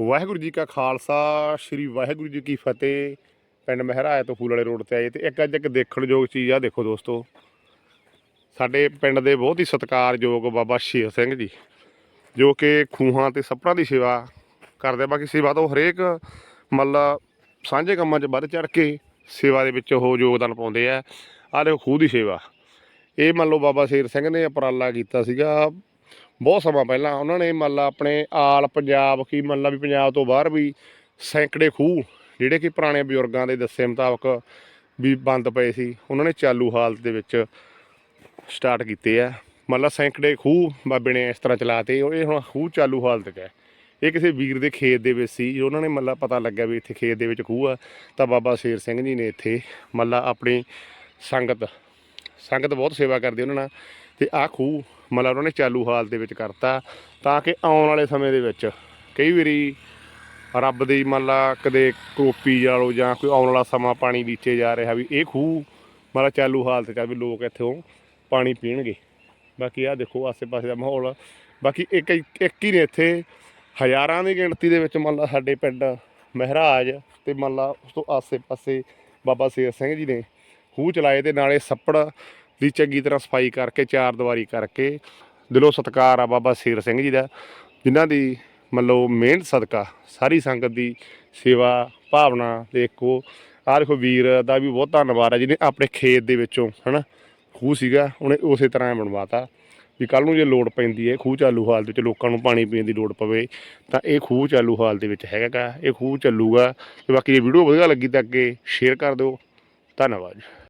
ਵਾਹਿਗੁਰੂ ਜੀ ਕਾ ਖਾਲਸਾ, ਸ੍ਰੀ ਵਾਹਿਗੁਰੂ ਜੀ ਕੀ ਫਤਿਹ। ਪਿੰਡ ਮਹਿਰਾਇਆ ਤੋਂ ਫੂਲ ਵਾਲੇ ਰੋਡ ਤੇ ਆਏ ਤੇ ਇੱਕ ਅੱਜ ਇੱਕ ਦੇਖਣਯੋਗ ਚੀਜ਼ ਆ, ਦੇਖੋ ਦੋਸਤੋ। ਸਾਡੇ ਪਿੰਡ ਦੇ ਬਹੁਤ ਹੀ ਸਤਿਕਾਰਯੋਗ ਬਾਬਾ ਸ਼ੇਰ ਸਿੰਘ ਜੀ, ਜੋ ਕਿ ਖੂਹਾਂ ਤੇ ਸੱਪੜਾਂ ਦੀ ਸੇਵਾ ਕਰਦੇ ਬਾਕੀ ਸੇਵਾ ਤੋਂ ਹਰੇਕ ਮਤਲਬ ਸਾਂਝੇ ਕੰਮਾਂ 'ਚ ਵੱਧ ਚੜ ਕੇ ਸੇਵਾ ਦੇ ਵਿੱਚ ਉਹ ਯੋਗਦਾਨ ਪਾਉਂਦੇ ਆ। ਆਹ ਦੇਖੋ ਖੂਹ ਦੀ ਸੇਵਾ। ਇਹ ਮੰਨ ਲਓ ਬਾਬਾ ਸ਼ੇਰ ਸਿੰਘ ਨੇ ਉਪਰਾਲਾ ਕੀਤਾ ਸੀਗਾ। ਬਹੁਤ ਸਮਾਂ ਪਹਿਲਾਂ ਉਹਨਾਂ ਨੇ ਮੰਨ ਲਾ ਆਪਣੇ ਆਲ ਪੰਜਾਬ, ਕੀ ਮੰਨ ਲਾ ਵੀ ਪੰਜਾਬ ਤੋਂ ਬਾਹਰ ਵੀ ਸੈਂਕੜੇ ਖੂਹ ਜਿਹੜੇ ਕਿ ਪੁਰਾਣੇ ਬਜ਼ੁਰਗਾਂ ਦੇ ਦੱਸੇ ਮੁਤਾਬਕ ਵੀ ਬੰਦ ਪਏ ਸੀ, ਉਹਨਾਂ ਨੇ ਚਾਲੂ ਹਾਲਤ ਦੇ ਵਿੱਚ ਸਟਾਰਟ ਕੀਤੇ ਆ। ਮੰਨ ਲਾ ਸੈਂਕੜੇ ਖੂਹ ਬਾਬੇ ਨੇ ਇਸ ਤਰ੍ਹਾਂ ਚਲਾਤੇ, ਉਹ ਇਹ ਹੁਣ ਖੂਹ ਚਾਲੂ ਹਾਲਤ 'ਚ ਹੈ। ਇਹ ਕਿਸੇ ਵੀਰ ਦੇ ਖੇਤ ਦੇ ਵਿੱਚ ਸੀ ਉਹਨਾਂ ਨੇ ਮੱਲਾ ਪਤਾ ਲੱਗਿਆ ਵੀ ਇੱਥੇ ਖੇਤ ਦੇ ਵਿੱਚ ਖੂਹ ਆ, ਤਾਂ ਬਾਬਾ ਸ਼ੇਰ ਸਿੰਘ ਜੀ ਨੇ ਇੱਥੇ ਮੱਲਾ ਆਪਣੀ ਸੰਗਤ ਸੰਗਤ ਬਹੁਤ ਸੇਵਾ ਕਰਦੀ ਉਹਨਾਂ ਨਾਲ ਤੇ ਆਹ ਖੂਹ ਮਤਲਬ ਉਹਨਾਂ ਨੇ ਚਾਲੂ ਹਾਲਤ ਦੇ ਵਿੱਚ ਕਰਤਾ ਤਾਂ ਕਿ ਆਉਣ ਵਾਲੇ ਸਮੇਂ ਦੇ ਵਿੱਚ ਕਈ ਵਾਰੀ ਰੱਬ ਦੀ ਮੰਨ ਲਾ ਕਦੇ ਕਰੋਪੀ ਜਾਲੋ ਜਾਂ ਕੋਈ ਆਉਣ ਵਾਲਾ ਸਮਾਂ ਪਾਣੀ ਨੀਚੇ ਜਾ ਰਿਹਾ ਵੀ ਇਹ ਖੂਹ ਮਤਲਬ ਚਾਲੂ ਹਾਲਤ ਕਰ ਵੀ ਲੋਕ ਇੱਥੋਂ ਪਾਣੀ ਪੀਣਗੇ। ਬਾਕੀ ਆਹ ਦੇਖੋ ਆਸੇ-ਪਾਸੇ ਦਾ ਮਾਹੌਲ। ਬਾਕੀ ਇੱਕ ਇੱਕ ਹੀ ਨੇ ਇੱਥੇ। ਹਜ਼ਾਰਾਂ ਦੀ ਗਿਣਤੀ ਦੇ ਵਿੱਚ ਮੰਨ ਲਾ ਸਾਡੇ ਪਿੰਡ ਮਹਿਰਾਜ ਤੇ ਮੰਨ ਲਾ ਉਸ ਤੋਂ ਆਸੇ-ਪਾਸੇ ਬਾਬਾ ਸ਼ੇਰ ਸਿੰਘ ਜੀ ਨੇ ਖੂਹ ਚਲਾਏ ਤੇ ਨਾਲੇ ਸੱਪੜ ਦੀ ਚੰਗੀ ਤਰ੍ਹਾਂ ਸਫ਼ਾਈ ਕਰਕੇ, ਚਾਰ ਦੀਵਾਰੀ ਕਰਕੇ ਦਿਲੋਂ ਸਤਿਕਾਰ ਆ ਬਾਬਾ ਸ਼ੇਰ ਸਿੰਘ ਜੀ ਦਾ, ਜਿਨ੍ਹਾਂ ਦੀ ਮੰਨ ਲਓ ਮਿਹਨਤ, ਸਦਕਾ, ਸਾਰੀ ਸੰਗਤ ਦੀ ਸੇਵਾ, ਭਾਵਨਾ ਦੇਖੋ ਆਹ ਦੇਖੋ ਵੀਰ ਦਾ ਵੀ ਬਹੁਤ ਧੰਨਵਾਦ ਹੈ ਜਿਹਨੇ ਆਪਣੇ ਖੇਤ ਦੇ ਵਿੱਚੋਂ, ਹਨਾ, ਖੂਹ ਸੀਗਾ, ਉਹਨੇ ਉਸੇ ਤਰ੍ਹਾਂ ਬਣਵਾਤਾ ਵੀ ਕੱਲ ਨੂੰ ਜੇ ਲੋੜ ਪੈਂਦੀ ਹੈ, ਖੂਹ ਚਾਲੂ ਹਾਲ ਦੇ ਵਿੱਚ ਲੋਕਾਂ ਨੂੰ ਪਾਣੀ ਪੀਣ ਦੀ ਲੋੜ ਪਵੇ, ਤਾਂ ਇਹ ਖੂਹ ਚਾਲੂ ਹਾਲ ਦੇ ਵਿੱਚ ਹੈਗਾ ਇਹ ਖੂਹ ਚੱਲੂਗਾ ਤੇ ਬਾਕੀ ਜੇ ਵੀਡੀਓ ਵਧੀਆ ਲੱਗੀ ਤਾਂ ਅੱਗੇ ਸ਼ੇਅਰ ਕਰ ਦਿਓ, ਧੰਨਵਾਦ